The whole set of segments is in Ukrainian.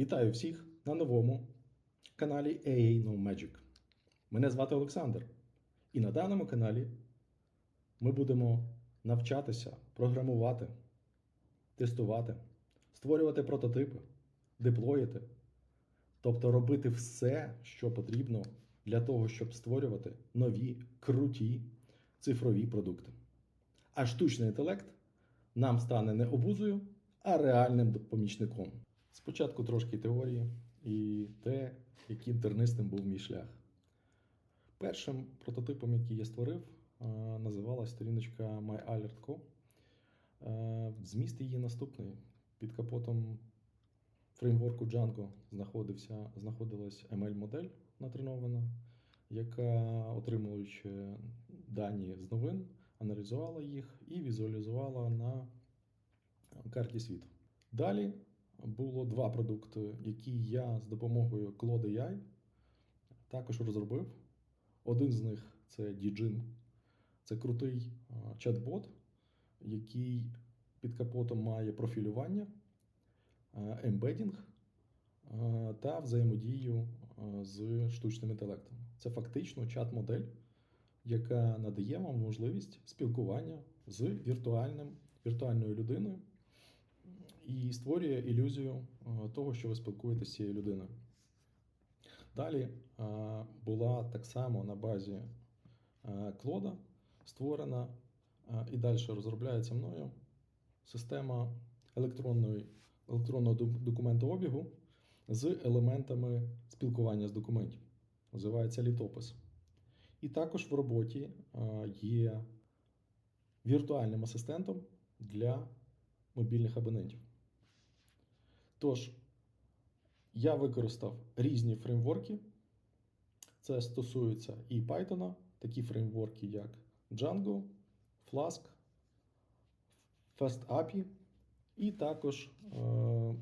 Вітаю всіх на новому каналі AA No Magic. Мене звати Олександр. І на даному каналі ми будемо навчатися програмувати, тестувати, створювати прототипи, деплоїти, тобто робити все, що потрібно для того, щоб створювати нові, круті цифрові продукти. А штучний інтелект нам стане не обузою, а реальним помічником. Спочатку трошки теорії і те, яким тернистим був мій шлях. Першим прототипом, який я створив, е, називалась сторіночка MyAlertCo. Е, Зміст її наступний. Під капотом фреймворку Django знаходився, знаходилась ML-модель натренована, яка, отримуючи дані з новин, аналізувала їх і візуалізувала на карті світу. Далі було два продукти, які я з допомогою Claude AI також розробив. Один з них це DJIN. Це крутий чат-бот, який під капотом має профілювання, ембедінг та взаємодію з штучним інтелектом. Це фактично чат-модель, яка надає вам можливість спілкування з віртуальним, віртуальною людиною і створює ілюзію е, того, що ви спілкуєтеся з цією людиною. Далі е, була так само на базі е, Клода створена і далі розробляється мною система електронної, електронного документообігу з елементами спілкування з документів. Називається літопис. І також в роботі є віртуальним асистентом для мобільних абонентів. Тож, я використав різні фреймворки. Це стосується і Python, такі фреймворки, як Django, Flask, FastAPI, і також е,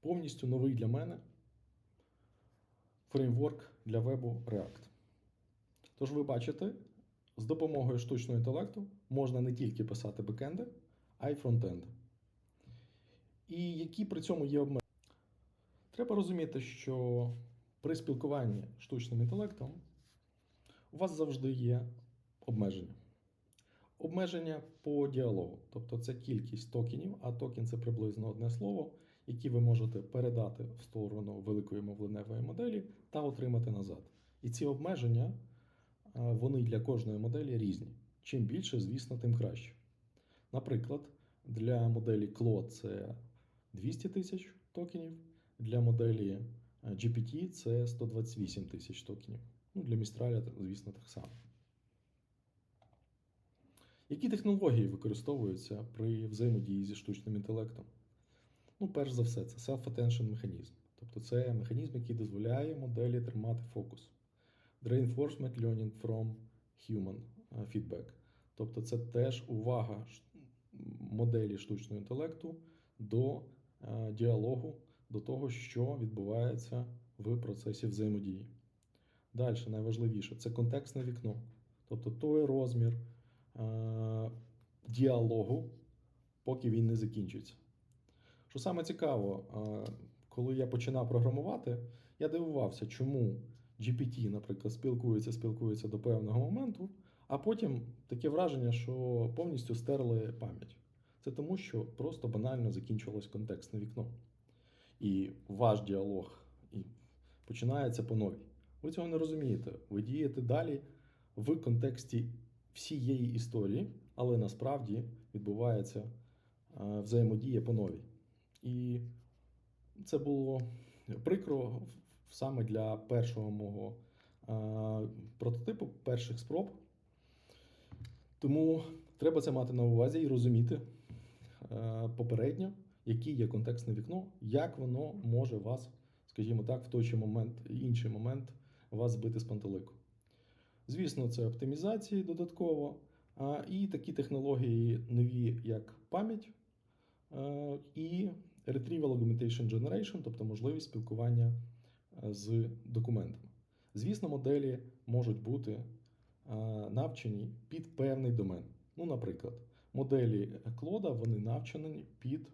повністю новий для мене фреймворк для вебу React. Тож ви бачите, з допомогою штучного інтелекту можна не тільки писати бекенди, а й фронтенди. І які при цьому є обмеження? Треба розуміти, що при спілкуванні штучним інтелектом у вас завжди є обмеження. Обмеження по діалогу, тобто це кількість токенів, а токен це приблизно одне слово, які ви можете передати в сторону великої мовленевої моделі та отримати назад. І ці обмеження е, вони для кожної моделі різні. Чим більше, звісно, тим краще. Наприклад, для моделі Claude це 200 тисяч токенів, для моделі е, GPT це 128 тисяч токенів. Ну, для Mistral, звісно, так само. Які технології використовуються при взаємодії зі штучним інтелектом? Ну, перш за все, це self-attention механізм. Тобто це механізм, який дозволяє моделі тримати фокус. Reinforcement learning from human е, feedback. Тобто це теж увага моделі штучного інтелекту до діалогу, до того, що відбувається в процесі взаємодії. Далі, найважливіше, це контекстне вікно. Тобто той розмір е, діалогу, поки він не закінчиться. Що саме цікаво, е, коли я починав програмувати, я дивувався, чому GPT, наприклад, спілкується, спілкується до певного моменту, а потім таке враження, що повністю стерли пам'ять. Це тому, що просто банально закінчилось контекстне вікно. І ваш діалог і починається по новій. Ви цього не розумієте. Ви дієте далі в контексті всієї історії, але насправді відбувається е, взаємодія по новій. І це було прикро саме для першого мого е, прототипу, перших спроб. Тому треба це мати на увазі і розуміти попередньо, яке є контекстне вікно, як воно може вас, скажімо так, в той чи момент, інший момент вас збити з пантелику. Звісно, це оптимізації додатково, і такі технології нові, як пам'ять е, і Retrieval Augmentation Generation, тобто можливість спілкування е, з документами. Звісно, моделі можуть бути е, навчені під певний домен. Ну, наприклад, моделі Клода вони навчені під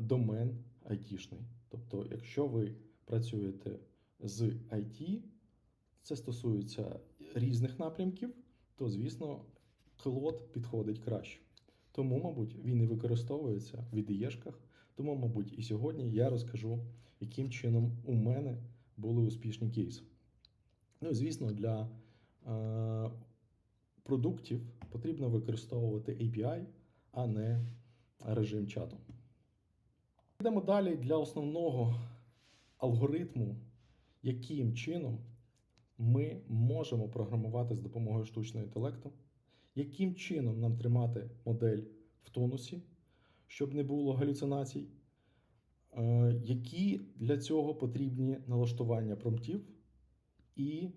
домен айтішний. Тобто, якщо ви працюєте з IT, це стосується різних напрямків, то, звісно, клод підходить краще. Тому, мабуть, він і використовується в IDE-шках. Тому, мабуть, і сьогодні я розкажу, яким чином у мене були успішні кейси. Ну і звісно, для е, продуктів потрібно використовувати API, а не режим чату. Йдемо далі для основного алгоритму, яким чином ми можемо програмувати з допомогою штучного інтелекту, яким чином нам тримати модель в тонусі, щоб не було галюцинацій, е, які для цього потрібні налаштування промптів і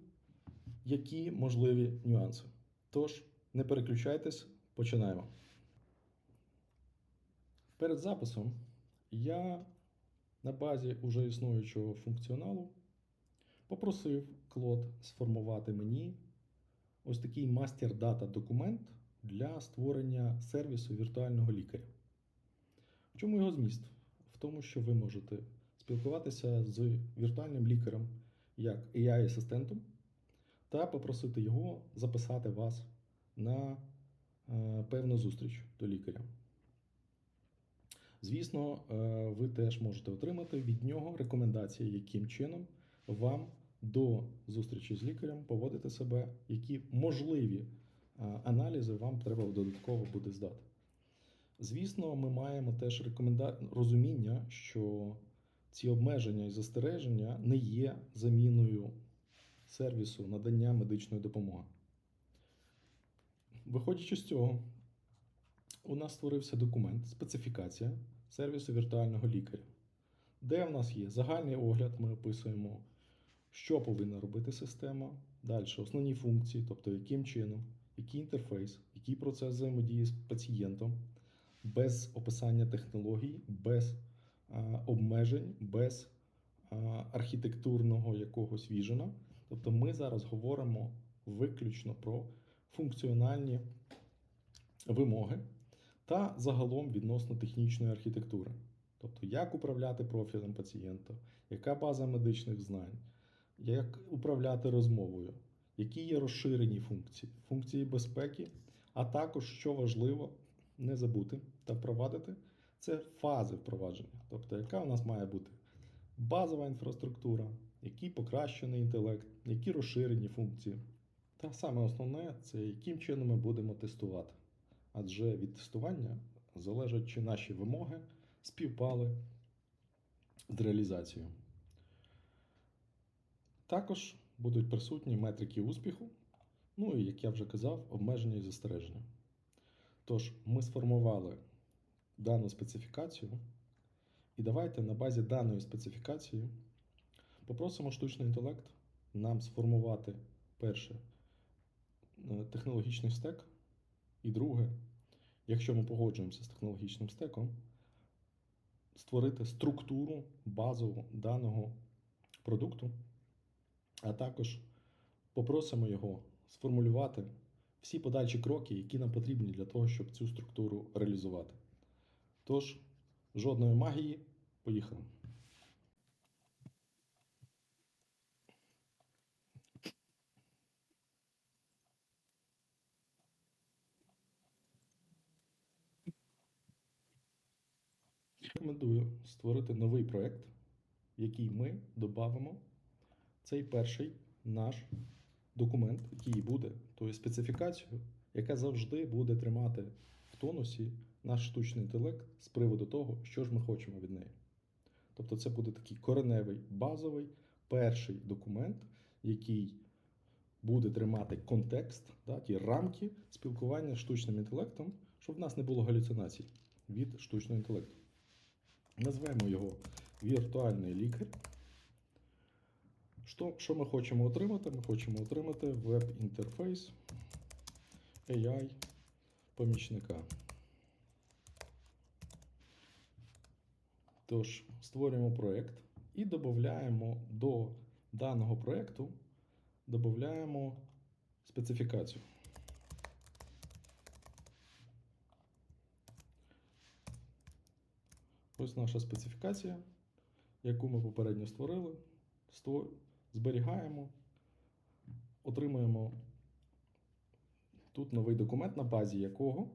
які можливі нюанси. Тож, не переключайтесь, починаємо. Перед записом я на базі уже існуючого функціоналу попросив Клод сформувати мені ось такий мастер-дата документ для створення сервісу віртуального лікаря. В чому його зміст? В тому, що ви можете спілкуватися з віртуальним лікарем як AI-асистентом та попросити його записати вас на е, певну зустріч до лікаря. Звісно, е, ви теж можете отримати від нього рекомендації, яким чином вам до зустрічі з лікарем поводити себе, які можливі е, аналізи вам треба додатково буде здати. Звісно, ми маємо теж рекоменда... розуміння, що ці обмеження і застереження не є заміною сервісу надання медичної допомоги. Виходячи з цього, у нас створився документ, специфікація сервісу віртуального лікаря, де в нас є загальний огляд, ми описуємо, що повинна робити система, далі основні функції, тобто яким чином, який інтерфейс, який процес взаємодії з пацієнтом, без описання технологій, без а, обмежень, без а, архітектурного якогось віжена. Тобто ми зараз говоримо виключно про функціональні вимоги та загалом відносно технічної архітектури. Тобто, як управляти профілем пацієнта, яка база медичних знань, як управляти розмовою, які є розширені функції, функції безпеки, а також, що важливо, не забути та впровадити, це фази впровадження. Тобто, яка у нас має бути базова інфраструктура, який покращений інтелект, які розширені функції. Та саме основне це яким чином ми будемо тестувати. Адже від тестування залежать, чи наші вимоги співпали з реалізацією. Також будуть присутні метрики успіху, ну і, як я вже казав, обмеження і застереження. Тож, ми сформували дану специфікацію, і давайте на базі даної специфікації попросимо штучний інтелект нам сформувати перше технологічний стек. І друге, якщо ми погоджуємося з технологічним стеком, створити структуру базову даного продукту, а також попросимо його сформулювати всі подальші кроки, які нам потрібні для того, щоб цю структуру реалізувати. Тож, жодної магії, поїхали. Рекомендую створити новий проєкт, який ми додамо цей перший наш документ, який буде тою специфікацією, яка завжди буде тримати в тонусі наш штучний інтелект з приводу того, що ж ми хочемо від неї. Тобто, це буде такий кореневий, базовий перший документ, який буде тримати контекст, да, ті рамки спілкування з штучним інтелектом, щоб в нас не було галюцинацій від штучного інтелекту. Назвемо його віртуальний лікар. Що, що ми хочемо отримати? Ми хочемо отримати веб-інтерфейс AI помічника. Тож, створюємо проєкт і додаємо до даного проєкту додаємо специфікацію. Ось наша специфікація, яку ми попередньо створили. Ство- Зберігаємо, отримуємо тут новий документ, на базі якого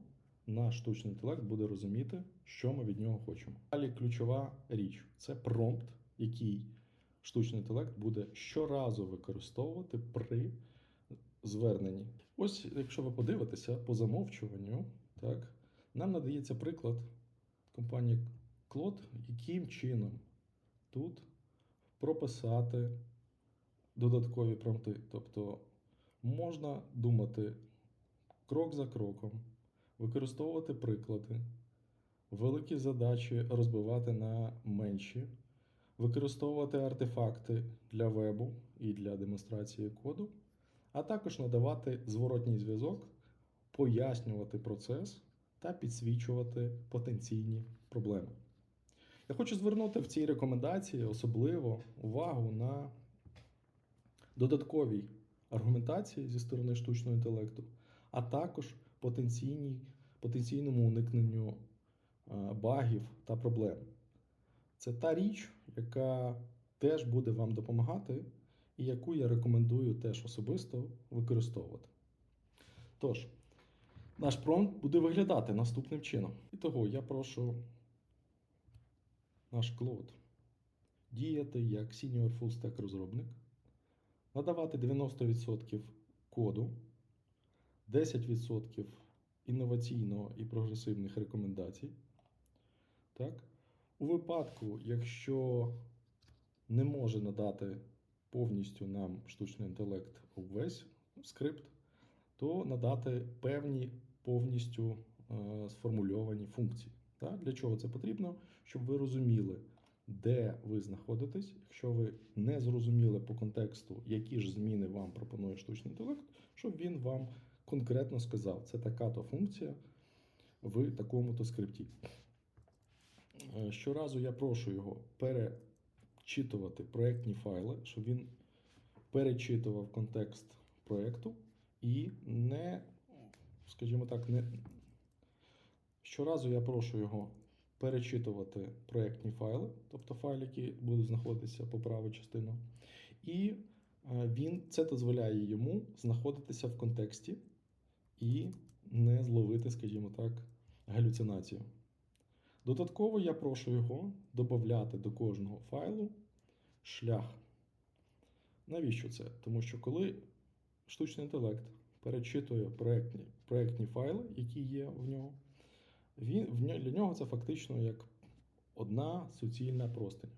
наш штучний інтелект буде розуміти, що ми від нього хочемо. Далі ключова річ це промпт, який штучний інтелект буде щоразу використовувати при зверненні. Ось, якщо ви подивитеся по замовчуванню, так, нам надається приклад компанії Клод, яким чином тут прописати додаткові промпти. Тобто можна думати крок за кроком, використовувати приклади, великі задачі розбивати на менші, використовувати артефакти для вебу і для демонстрації коду, а також надавати зворотній зв'язок, пояснювати процес та підсвічувати потенційні проблеми. Я хочу звернути в цій рекомендації особливо увагу на додатковій аргументації зі сторони штучного інтелекту, а також потенційній, потенційному уникненню е, багів та проблем. Це та річ, яка теж буде вам допомагати, і яку я рекомендую теж особисто використовувати. Тож, наш промпт буде виглядати наступним чином. І того я прошу наш Клод діяти як senior full stack розробник, надавати 90% коду, 10% інноваційного і прогресивних рекомендацій. Так? У випадку, якщо не може надати повністю нам штучний інтелект увесь скрипт, то надати певні повністю е, сформульовані функції. Так? Для чого це потрібно? Щоб ви розуміли, де ви знаходитесь. Якщо ви не зрозуміли по контексту, які ж зміни вам пропонує штучний інтелект, щоб він вам конкретно сказав, це така-то функція в такому-то скрипті. Е, Щоразу я прошу його перечитувати проєктні файли, щоб він перечитував контекст проєкту і не, скажімо так, не. Щоразу я прошу його перечитувати проєктні файли, тобто файли, які будуть знаходитися по праву частину. І е, він це дозволяє йому знаходитися в контексті і не зловити, скажімо так, галюцинацію. Додатково я прошу його додати до кожного файлу шлях. Навіщо це? Тому що коли штучний інтелект перечитує проєктні, проєктні файли, які є в нього, він, для нього це фактично як одна суцільна простиня.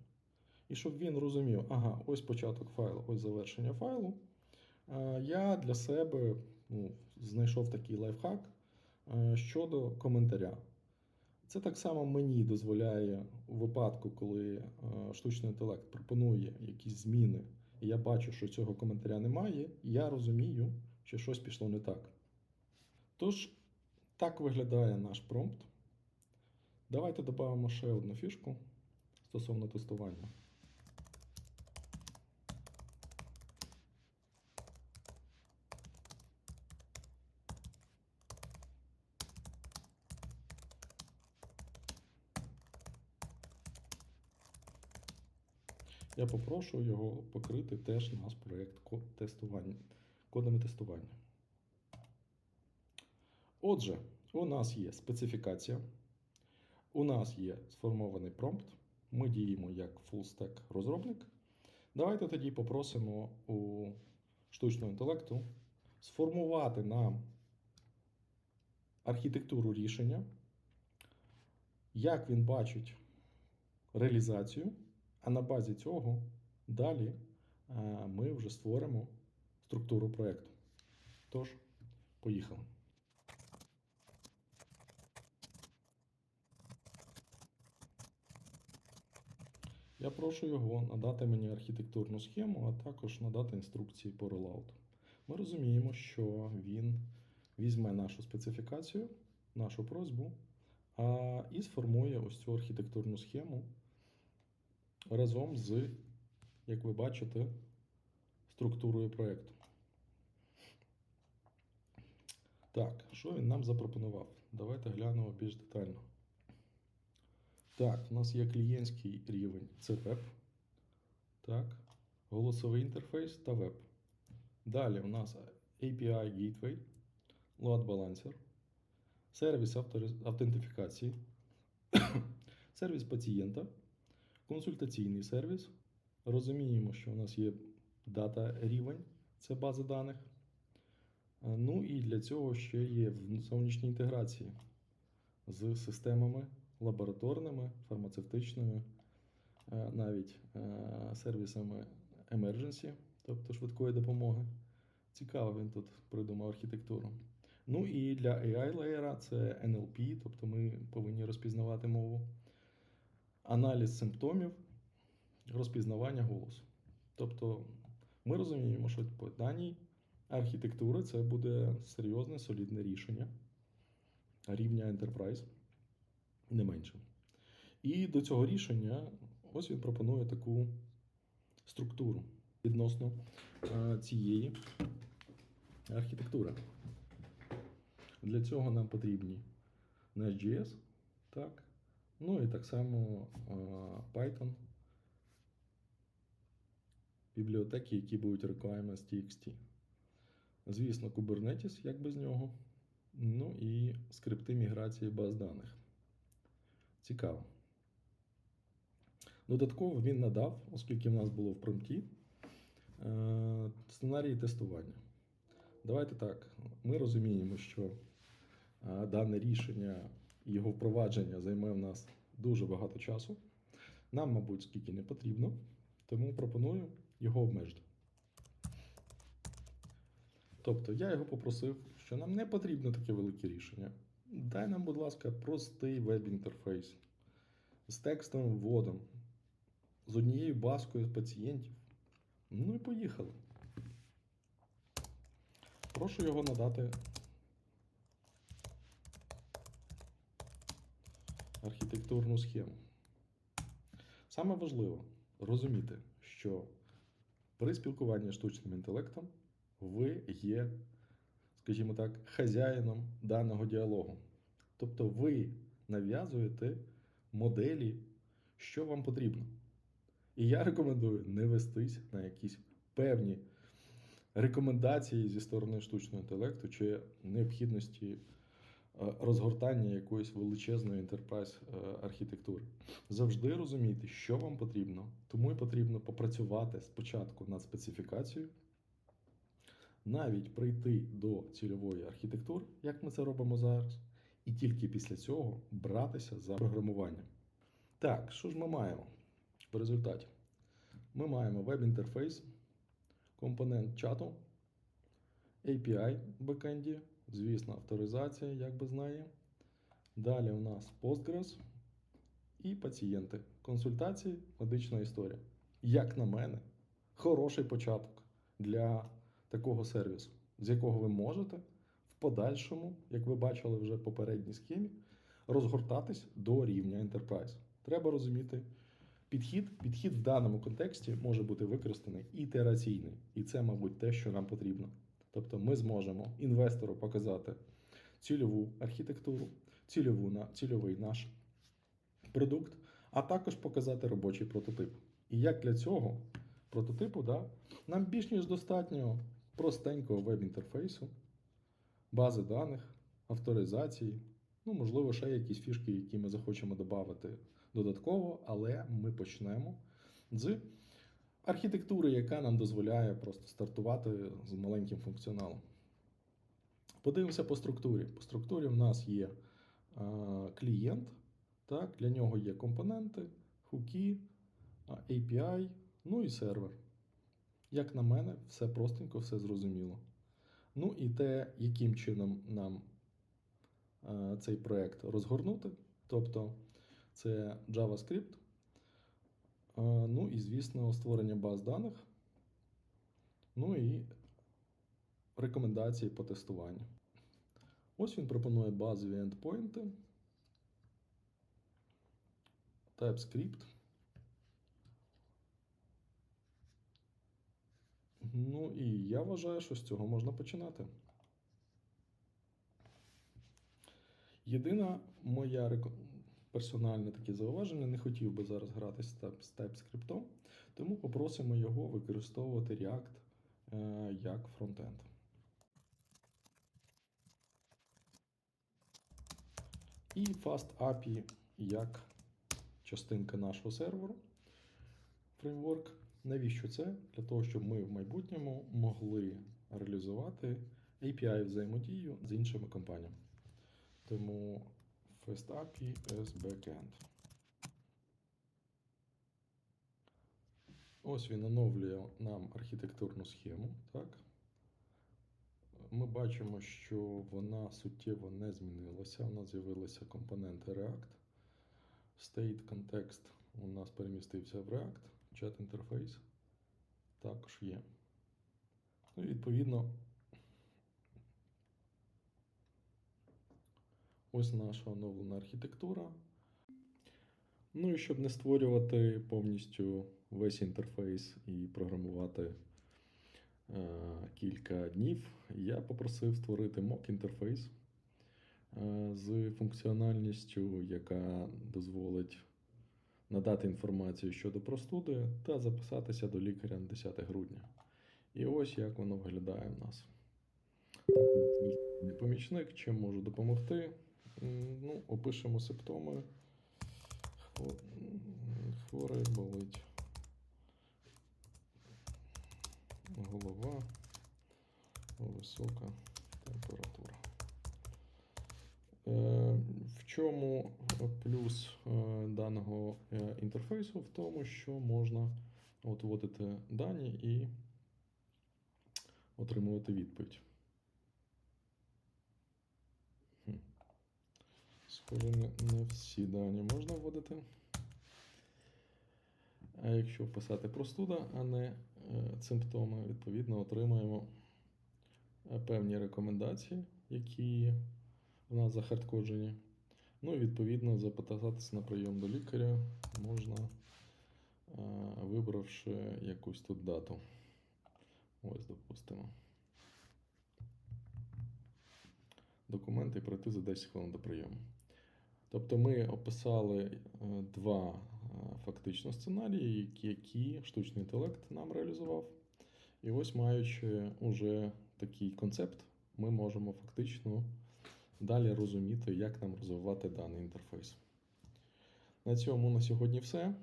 І щоб він розумів, ага, ось початок файлу, ось завершення файлу, е, я для себе ну, знайшов такий лайфхак е, щодо коментаря. Це так само мені дозволяє у випадку, коли е, штучний інтелект пропонує якісь зміни, і я бачу, що цього коментаря немає, я розумію, що щось пішло не так. Тож, так виглядає наш промпт. Давайте додамо ще одну фішку стосовно тестування. Я попрошу його покрити теж наш проєкт тестування, кодами тестування. Отже, у нас є специфікація, у нас є сформований промпт. Ми діємо як full-stack розробник. Давайте тоді попросимо у штучного інтелекту сформувати нам архітектуру рішення, як він бачить реалізацію, а на базі цього далі е, ми вже створимо структуру проєкту. Тож, поїхали. Я прошу його надати мені архітектурну схему, а також надати інструкції по ролауту. Ми розуміємо, що він візьме нашу специфікацію, нашу просьбу, а, і сформує ось цю архітектурну схему разом з, як ви бачите, структурою проєкту. Так, що він нам запропонував? Давайте глянемо більш детально. Так, у нас є клієнтський рівень, це веб. Так, голосовий інтерфейс та веб. Далі у нас API Gateway, Load Balancer, сервіс автентифікації, сервіс пацієнта, консультаційний сервіс. Розуміємо, що у нас є дата рівень, це база даних. Ну і для цього ще є зовнішні інтеграції з системами лабораторними, фармацевтичними, е, навіть е, сервісами emergency, тобто швидкої допомоги. Цікаво, він тут придумав архітектуру. Ну і для AI леєра це NLP, тобто ми повинні розпізнавати мову, аналіз симптомів, розпізнавання голосу. Тобто ми розуміємо, що по даній архітектури це буде серйозне, солідне рішення рівня Enterprise, не менше. І до цього рішення ось він пропонує таку структуру відносно е, цієї архітектури. Для цього нам потрібні Nest.js, так, ну і так само е, Python, бібліотеки, які будуть requirements TXT. Звісно, Kubernetes, як без нього. Ну і скрипти міграції баз даних. Цікаво. Додатково він надав, оскільки в нас було в промпті, е, сценарії тестування. Давайте так. Ми розуміємо, що е, дане рішення і його впровадження займе в нас дуже багато часу. Нам, мабуть, скільки не потрібно, тому пропоную його обмежити. Тобто я його попросив, що нам не потрібно таке велике рішення. Дай нам, будь ласка, простий веб-інтерфейс з текстовим вводом, з однією базкою пацієнтів. Ну і поїхали. Прошу його надати архітектурну схему. Саме важливо розуміти, що при спілкуванні з штучним інтелектом ви є, скажімо так, хазяїном даного діалогу. Тобто ви нав'язуєте моделі, що вам потрібно. І я рекомендую не вестись на якісь певні рекомендації зі сторони штучного інтелекту чи необхідності е, розгортання якоїсь величезної е, архітектури. Завжди розумійте, що вам потрібно, тому і потрібно попрацювати спочатку над специфікацією, навіть прийти до цільової архітектури, як ми це робимо зараз, і тільки після цього братися за програмування. Так, що ж ми маємо в результаті? Ми маємо веб-інтерфейс, компонент чату, API в бекенді, звісно, авторизація, як би знає. Далі у нас Postgres і пацієнти. Консультації, медична історія. Як на мене, хороший початок для такого сервісу, з якого ви можете подальшому, як ви бачили вже в попередній схемі, розгортатись до рівня Enterprise. Треба розуміти підхід. Підхід в даному контексті може бути використаний ітераційний, і це, мабуть, те, що нам потрібно. Тобто, ми зможемо інвестору показати цільову архітектуру, цільову цільовий наш продукт, а також показати робочий прототип. І як для цього прототипу, да, нам більш ніж достатньо простенького веб-інтерфейсу, бази даних, авторизації, ну, можливо, ще якісь фішки, які ми захочемо додати додатково, але ми почнемо з архітектури, яка нам дозволяє просто стартувати з маленьким функціоналом. Подивимося по структурі. По структурі в нас є клієнт, так, для нього є компоненти, хуки, API, ну і сервер. Як на мене, все простенько, все зрозуміло. Ну і те, яким чином нам е, цей проект розгорнути. Тобто це JavaScript, е, ну і, звісно, створення баз даних, ну і рекомендації по тестуванню. Ось він пропонує базові ендпойнти, TypeScript. Ну і я вважаю, що з цього можна починати. Єдина моя персональне таке зауваження. Не хотів би зараз грати з TypeScript, тому попросимо його використовувати React е, як фронтенд. І Fast API як частинка нашого серверу. Фреймворк. Навіщо це? Для того, щоб ми в майбутньому могли реалізувати API взаємодію з іншими компаніями. Тому Fast API as backend. Ось він оновлює нам архітектурну схему. Так? Ми бачимо, що вона суттєво не змінилася. У нас з'явилися компоненти React. State контекст у нас перемістився в React. Chat інтерфейс також є. Ну, відповідно, ось наша оновлена архітектура. Ну і щоб не створювати повністю весь інтерфейс і програмувати е, кілька днів, я попросив створити mock інтерфейс е, з функціональністю, яка дозволить надати інформацію щодо простуди та записатися до лікаря на 10 грудня. І ось як воно виглядає в нас. Помічник, чим можу допомогти? Ну, опишемо симптоми. Хворий болить. Голова. Висока температура. Е, В чому плюс е, даного е, інтерфейсу? В тому, що можна от вводити дані і отримувати відповідь. Схоже, не, всі дані можна вводити. А якщо вписати простуда, а не е, симптоми, відповідно отримаємо певні рекомендації, які у нас захардкоджені. Ну і відповідно записатися на прийом до лікаря можна, е, вибравши якусь тут дату. Ось, допустимо. Документи і пройти за 10 хвилин до прийому. Тобто ми описали е, два е, фактично сценарії, які штучний інтелект нам реалізував. І ось, маючи уже такий концепт, ми можемо фактично далі розуміти, як нам розвивати даний інтерфейс. На цьому на сьогодні все.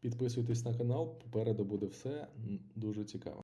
Підписуйтесь на канал, попереду буде все дуже цікаво.